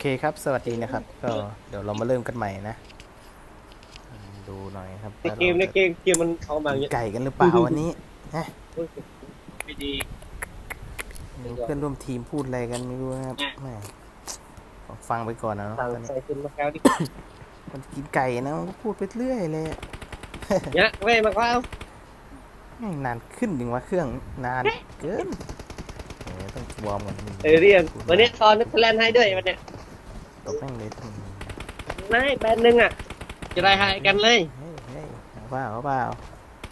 เคครับ สวัสดีนะครับ ก็เดี๋ยวเรามาเริ่มกันใหม่นะอืมดูหน่อยครับในเกมในเกมเกมมันเอามาอย่างเงี้ยไก่กันหรือเปล่าวันนี้ฮะไม่ดีดูเพื่อนร่วมทีมพูดอะไรกันไม่รู้นะครับแม่ขอฟังไปก่อนนะเนอะสั่งตอนนี้ใส่ขึ้นมาแล้วดิมันกินไก่นะมันก็พูดไปเรื่อยเลยเนี่ยเว้ยมาแล้วแม่งนานขึ้นถึงว่าเครื่องนานเกินเออต้องวอร์มก่อนเออเรียนวันนี้ตอนนึกแลนให้ด้วยวันเนี้ยต กแม่งเลยอืมนายแบนหนึ่งอะ จะได้ให้กันเลยเฮ้ยเฮ้ยเอาเปล่าเอาเปล่า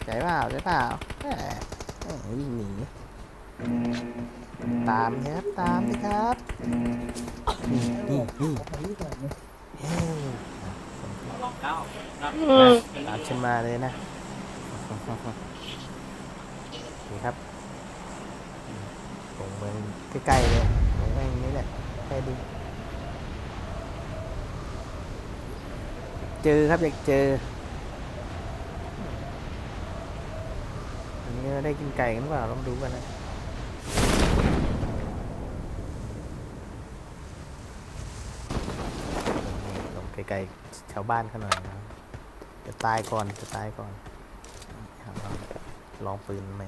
ใจเปล่าใจเปล่าแหมแหมวิ่งหนี ตามนะครับตามนะครับนี่นี่นี่เฮ้ยตามฉันมาเลยนะนี่ครับตรงเมืองใกล้ๆเลยตรงเมืองนี้แหละใกล้ดี เจอครับ อยากเจออันนี้เราได้กินไก่กันหรือเปล่าลองดูกันนะลงไกลๆชาวบ้านเขาหน่อยนะจะตายก่อนจะตายก่อนลองปืนไหม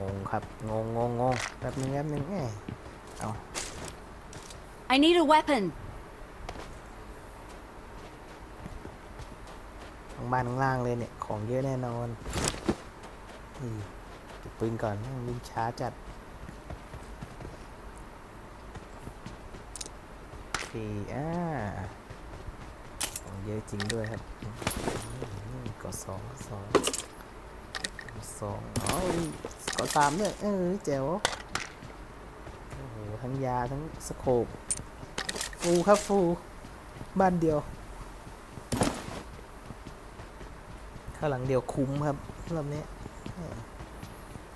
งงครับ งงงงงงแป๊บนึงแป๊บนึงแหมเอา I need a weapon. ข้างบ้านข้างล่างเลยเนี่ย ของเยอะแน่นอนนี่เก็บปืนก่อนแม่งวิ่งช้าจัด โอเคอ่าของเยอะจริงด้วยครับอืมกดสองกดสองกดสองอ๋อกดสามด้วยเออแจ๋วโอ้โหทั้งยาทั้งสโคป ฟูครับฟู บ้านเดียว ข้างหลังเดียวคุ้มครับรอบนี้แหม่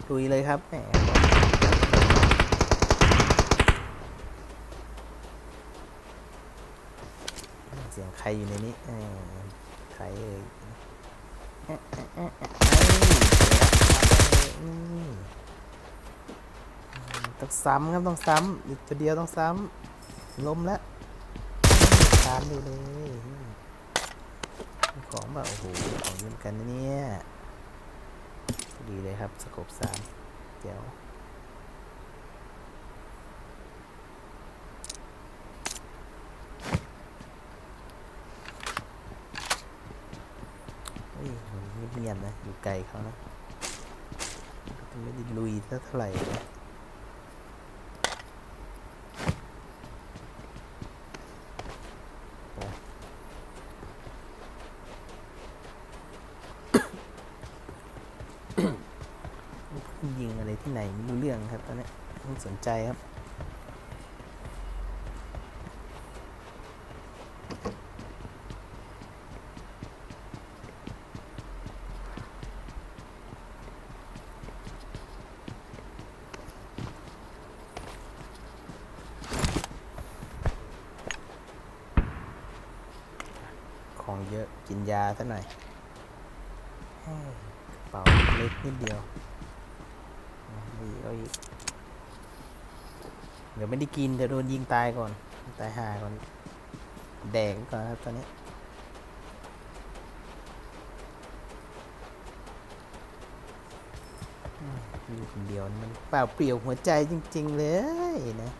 ลุยเลยครับแหมเสียงใครอยู่ในนี้ใครเอ่ยเอ๊ะเอ๊ะเอ๊ะเอ๊ะเอ้ยเดี๋ยวนะอืมต้องซ้ำครับต้องซ้ำอีกตัวเดียวต้องซ้ำล้มแล้ว ตามอยู่เลยของแบบโอ้โหของเยอะเหมือนกันนะเนี่ยดีเลยครับสกบสามเดี๋ยวเฮ้ยมันเงียบๆนะ อยู่ไกลเขานะไม่ได้ลุยเท่าไหร่นะยิง อะไรที่ไหนไม่รู้เรื่องครับตอนนี้ไม่สนใจครับของเยอะกินยาซะหน่อยเฮ้ยกระเป๋าเล็กนิดเดียว เอาอีกเอาอีกเดี๋ยวไม่ได้กินเดี๋ยวโดนยิงตายก่อน ตายห่าก่อน แดกก่อนครับตอนนี้อยู่คนเดียวมันเปล่าเปลี่ยวหัวใจจริง ๆ เลยนะ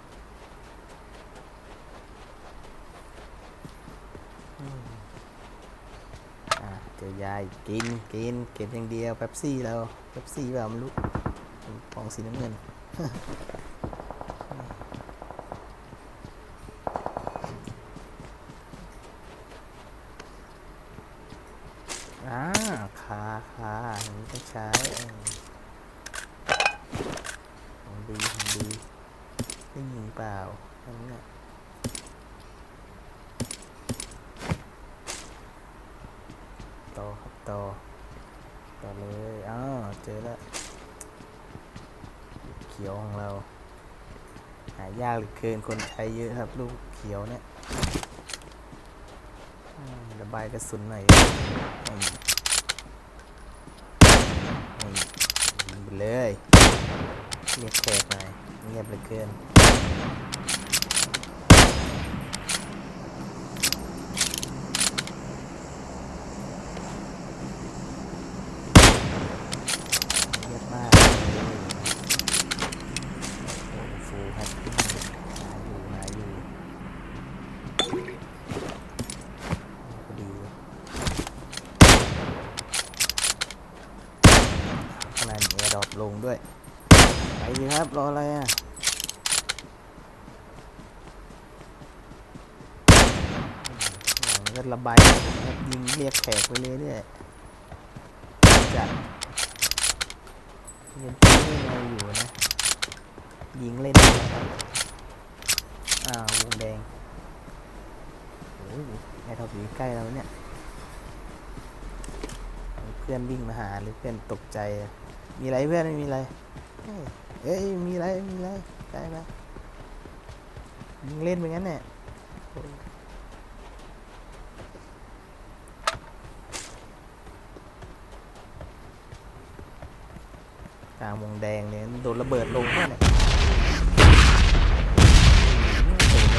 เจอยายกินกินเก็บอย่างเดียวเป๊ปซี่เราเป๊ปซี่แบบมันรู้ ฟองสีน้ำเงินอ่าคาคาอย่างนี้ต้องใช้ของดีของดีได้ยิงเปล่าอันนี้นต่อครับต่อต่อเลย อ้าว เจอแล้ว ขียวของเรา หายากเหลือเกินคนใช้เยอะครับลูกเขียวเนี่ยระบายกระสุนหน่อยนี่นี่ยิงไปเลยเรียกแขกหน่อยเงียบเหลือเกินเงียบมากเลยโอ้ฟูแฮปปี้หาอยู่หาอยู่พอดีขนาดแอร์ดรอปล งด้วย ไปดีครับ รออะไรอะอืมหลังก็ระบายยิงเรียกแขกไปเลยเนี่ยจัดยังตีไม่มาอยู่นะ ยิงเล่นะครับอ้าวงแดงโอ้ยไอ้ทอปอยู่ใกล้เราเนี่ย เพื่อนวิ่งมาหาหรือเพื่อนตกใจ มีอะไรเพื่อนไม่มีอะไร เอ้ยมีอะไรมีอะไรได้ไหมยิงเล่นไปงั้นเนี่ยกลางวงแดงเนี่ยโดนระเบิดลงแค่เนี่ยโอ้โห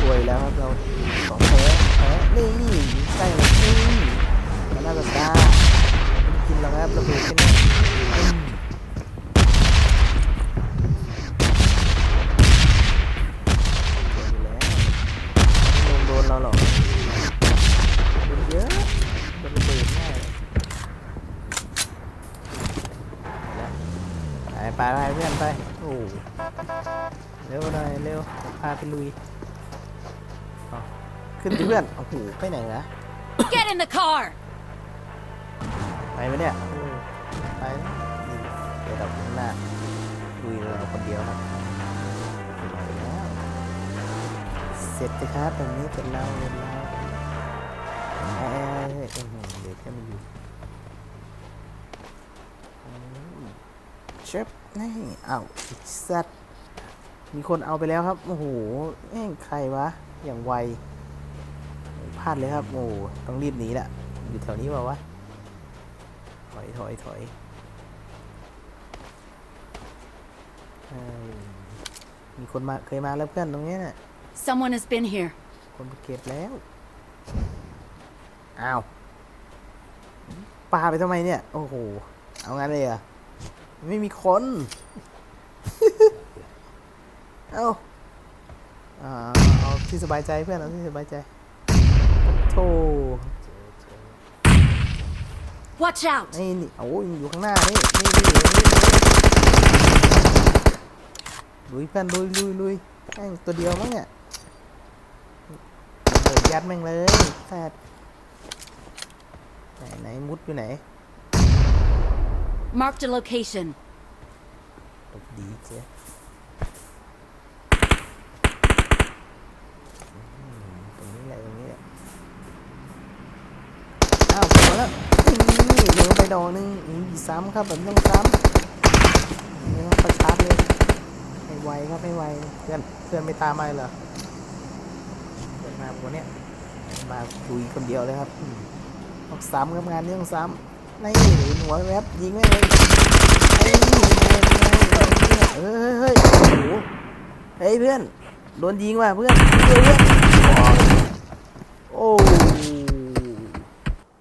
ป่วยแล้วครับเราของแพ้แพ้นี่ยิงใกล้เลยนี่แล้วน่าจะตาไม่กินแล้วครับระเบิดแค่นี้อืม โดนอยู่แล้วไม่ลงโดนเราหรอกโดนเยอะโดนระเบิดง่าย ไปไปไปเพื่อนไป โอ้เร็วหน่อยเร็วพาไปลุยเอาขึ้นดิเพื่อนโอ้โหไปไหนวะ Get in the car! ไปไหมเนี่ยโอ้ไปนะนี่เดี๋ยวเราข้างหน้าลุยเราคนเดียวครับไปแล้วเสร็จเลยครับแบบนี้เสร็จแล้วเสร็จแล้วเอ้ยเอ้ยเอ้ยเดี๋ยวแค่มาอยู่อืม เชฟนี่อ้าวไอ้สัตว์มีคนเอาไปแล้วครับ โอ้โหแม่งใครวะ อย่างไว พลาดเลยครับ โอ้โหต้องรีบหนีละ อยู่แถวนี้เปล่าวะ ถอยถอยถอยเอ้ยมีคนมาเคยมาแล้วเพื่อนตรงเนี้ยน่ะ Someone has been here. คนไปเก็บแล้ว อ้าวปาไปทำไมเนี่ย โอ้โห เอางั้นเลยเหรอะ ไม่มีคน เอาอ่าเอาที่สบายใจเพื่อนเอาที่สบายใจโธ่ Watch out! นี่นี่โอ้ยอยู่ข้างหน้านี่นี่นี่นี่นี่ลุยเพื่อนลุยลุยลุยแม่งตัวเดียวมั้งเนี่ยเปิดยัดแม่งเลยแฟดไหนไหนมุดอยู่ไหน Marked a location. ตกดีเจ๊อืมตรงนี้แหละตรงนี้แหละอ้าวผมมาแล้วนี่โดนไปดอกหนึงนี่ซ้ำครับแบบต้องซ้ำนี่ต้องประชาร์จเลยไม่ไวครับไม่ไวเพื่อนเพื่อนไม่ตามมาเหรอเพื่อนมาวันเนี้ยมาคุยคนเดียวเลยครับต้องซ้ำครับงานนี้ต้องซ้ำ นี่หัวแวบยิงไม่เลยไอ้นี่เฮ้ยเฮ้ยโอ้โหเฮ้ยเพื่อน โดนยิงว่ะเพื่อนเพื่อนเพื่อนโอ้